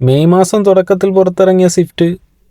May മാസം തുടക്കത്തിൽ പുറത്തിറങ്ങിയ സ്വിഫ്റ്റ്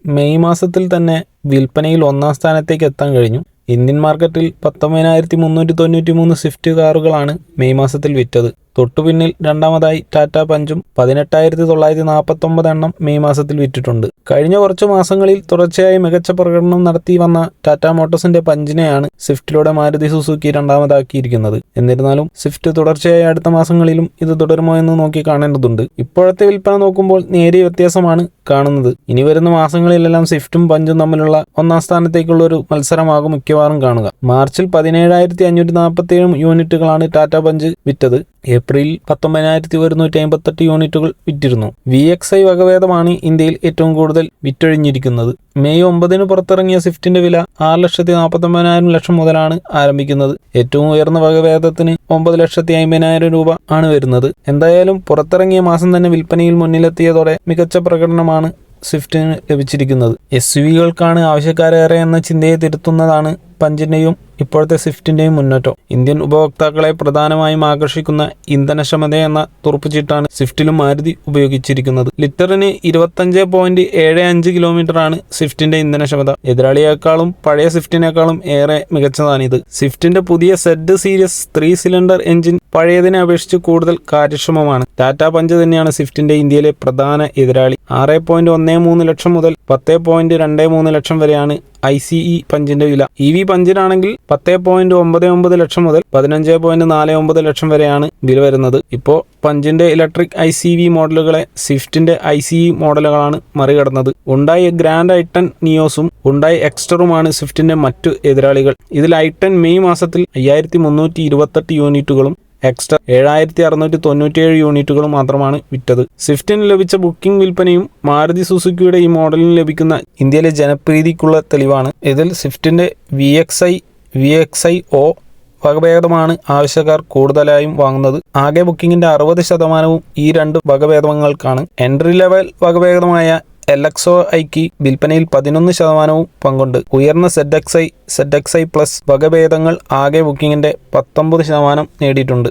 മെയ് മാസത്തിൽ തന്നെ വിൽപ്പനയിൽ ഒന്നാം സ്ഥാനത്തേക്ക് എത്താൻ കഴിഞ്ഞു. ഇന്ത്യൻ മാർക്കറ്റിൽ പത്തൊമ്പതിനായിരത്തി മുന്നൂറ്റി തൊണ്ണൂറ്റി മൂന്ന് സ്വിഫ്റ്റ് കാറുകളാണ് മെയ് മാസത്തിൽ വിറ്റത്. തൊട്ടുപിന്നിൽ രണ്ടാമതായി ടാറ്റ പഞ്ചും പതിനെട്ടായിരത്തി തൊള്ളായിരത്തി നാൽപ്പത്തൊമ്പത് എണ്ണം മെയ് മാസത്തിൽ വിറ്റിട്ടുണ്ട്. കഴിഞ്ഞ കുറച്ച് മാസങ്ങളിൽ തുടർച്ചയായി മികച്ച പ്രകടനം നടത്തി വന്ന ടാറ്റ മോട്ടോഴ്സിന്റെ പഞ്ചിനെയാണ് സ്വിഫ്റ്റിലൂടെ മാരുതി സുസുക്കി രണ്ടാമതാക്കിയിരിക്കുന്നത്. എന്നിരുന്നാലും സ്വിഫ്റ്റ് തുടർച്ചയായി അടുത്ത മാസങ്ങളിലും ഇത് തുടരുമോ എന്ന് നോക്കി കാണേണ്ടതുണ്ട്. ഇപ്പോഴത്തെ വിൽപ്പന നോക്കുമ്പോൾ നേരിയ വ്യത്യാസമാണ് കാണുന്നത്. ഇനി വരുന്ന മാസങ്ങളിലെല്ലാം സ്വിഫ്റ്റും പഞ്ചും തമ്മിലുള്ള ഒന്നാം സ്ഥാനത്തേക്കുള്ള ഒരു മത്സരമാകും മിക്കവാറും കാണുക. മാർച്ചിൽ പതിനേഴായിരത്തി അഞ്ഞൂറ്റി നാൽപ്പത്തി ഏഴ് യൂണിറ്റുകളാണ് ടാറ്റ പഞ്ച് വിറ്റത്. ഏപ്രിൽ പത്തൊമ്പതിനായിരത്തി ഒരുന്നൂറ്റി അമ്പത്തെട്ട് യൂണിറ്റുകൾ വിറ്റിരുന്നു. വി എക്സ് ഐ വകഭേദമാണ് ഇന്ത്യയിൽ ഏറ്റവും കൂടുതൽ വിറ്റൊഴിഞ്ഞിരിക്കുന്നത്. മെയ് ഒമ്പതിന് പുറത്തിറങ്ങിയ സ്വിഫ്റ്റിന്റെ വില ആറ് ലക്ഷത്തി നാൽപ്പത്തൊമ്പതിനായിരം ലക്ഷം മുതലാണ് ആരംഭിക്കുന്നത്. ഏറ്റവും ഉയർന്ന വകഭേദത്തിന് ഒമ്പത് ലക്ഷത്തി അമ്പതിനായിരം രൂപ ആണ് വരുന്നത്. എന്തായാലും പുറത്തിറങ്ങിയ മാസം തന്നെ വിൽപ്പനയിൽ മുന്നിലെത്തിയതോടെ മികച്ച പ്രകടനമാണ് സ്വിഫ്റ്റിന് ലഭിച്ചിരിക്കുന്നത്. എസ് യു വികൾക്കാണ് ആവശ്യക്കാരേറെ എന്ന ചിന്തയെ തിരുത്തുന്നതാണ് പഞ്ചിന്റെയും ഇപ്പോഴത്തെ സ്വിഫ്റ്റിന്റെയും മുന്നേറ്റം. ഇന്ത്യൻ ഉപഭോക്താക്കളെ പ്രധാനമായും ആകർഷിക്കുന്ന ഇന്ധനക്ഷമത എന്ന തുറപ്പുചീട്ടാണ് സ്വിഫ്റ്റിലും മാരുതി ഉപയോഗിച്ചിരിക്കുന്നത്. ലിറ്ററിന് ഇരുപത്തഞ്ച് പോയിന്റ് ഏഴ് അഞ്ച് കിലോമീറ്റർ ആണ് സ്വിഫ്റ്റിന്റെ ഇന്ധനക്ഷമത. എതിരാളിയേക്കാളും പഴയ സ്വിഫ്റ്റിനേക്കാളും ഏറെ മികച്ചതാണിത്. സ്വിഫ്റ്റിന്റെ പുതിയ Z series three cylinder engine പഴയതിനെ അപേക്ഷിച്ച് കൂടുതൽ കാര്യക്ഷമമാണ്. ടാറ്റ പഞ്ച് തന്നെയാണ് സ്വിഫ്റ്റിന്റെ ഇന്ത്യയിലെ പ്രധാന എതിരാളി. ആറ് പോയിന്റ് ഒന്ന് മൂന്ന് ലക്ഷം മുതൽ പത്ത് പോയിന്റ് രണ്ട് മൂന്ന് ലക്ഷം വരെയാണ് ഐ സി ഇ പഞ്ചിന്റെ വില. ഇ വി പഞ്ചിനാണെങ്കിൽ പത്ത് പോയിന്റ് ഒമ്പത് ഒമ്പത് ലക്ഷം മുതൽ പതിനഞ്ച് പോയിന്റ് നാല് ഒമ്പത് ലക്ഷം വരെയാണ് വില വരുന്നത്. ഇപ്പോൾ പഞ്ചിന്റെ ഇലക്ട്രിക് ഐ സി വി മോഡലുകളെ സ്വിഫ്റ്റിന്റെ ഐ സി ഇ മോഡലുകളാണ് മറികടന്നത്. ഉണ്ടായി ഗ്രാൻഡ് ഐട്ടൺ നിയോസും ഉണ്ടായി എക്സ്റ്ററുമാണ് സ്വിഫ്റ്റിന്റെ മറ്റു എതിരാളികൾ. ഇതിൽ ഐട്ടൺ മെയ് മാസത്തിൽ അയ്യായിരത്തി മുന്നൂറ്റി ഇരുപത്തെട്ട് യൂണിറ്റുകളും എക്സ്ട്രാ ഏഴായിരത്തി അറുന്നൂറ്റി തൊണ്ണൂറ്റിയേഴ് യൂണിറ്റുകൾ മാത്രമാണ് വിറ്റത്. സ്വിഫ്റ്റിന് ലഭിച്ച ബുക്കിംഗ് വിൽപ്പനയും മാരുതി സുസുക്കിയുടെ ഈ മോഡലിന് ലഭിക്കുന്ന ഇന്ത്യയിലെ ജനപ്രീതിക്കുള്ള തെളിവാണ്. ഇതിൽ സ്വിഫ്റ്റിന്റെ V X I V X I O വകഭേദമാണ് ആവശ്യക്കാർ കൂടുതലായും വാങ്ങുന്നത്. ആകെ ബുക്കിംഗിന്റെ അറുപത് ശതമാനവും ഈ രണ്ട് വകഭേദങ്ങൾക്കാണ്. എൻട്രി ലെവൽ വകഭേദമായ ഒ ഐക്ക് വിൽപ്പനയിൽ പതിനൊന്ന് ശതമാനവും പങ്കുണ്ട്. ഉയർന്ന Z X I Z X I plus വകഭേദങ്ങൾ ആകെ ബുക്കിംഗിന്റെ പത്തൊമ്പത് ശതമാനം നേടിയിട്ടുണ്ട്.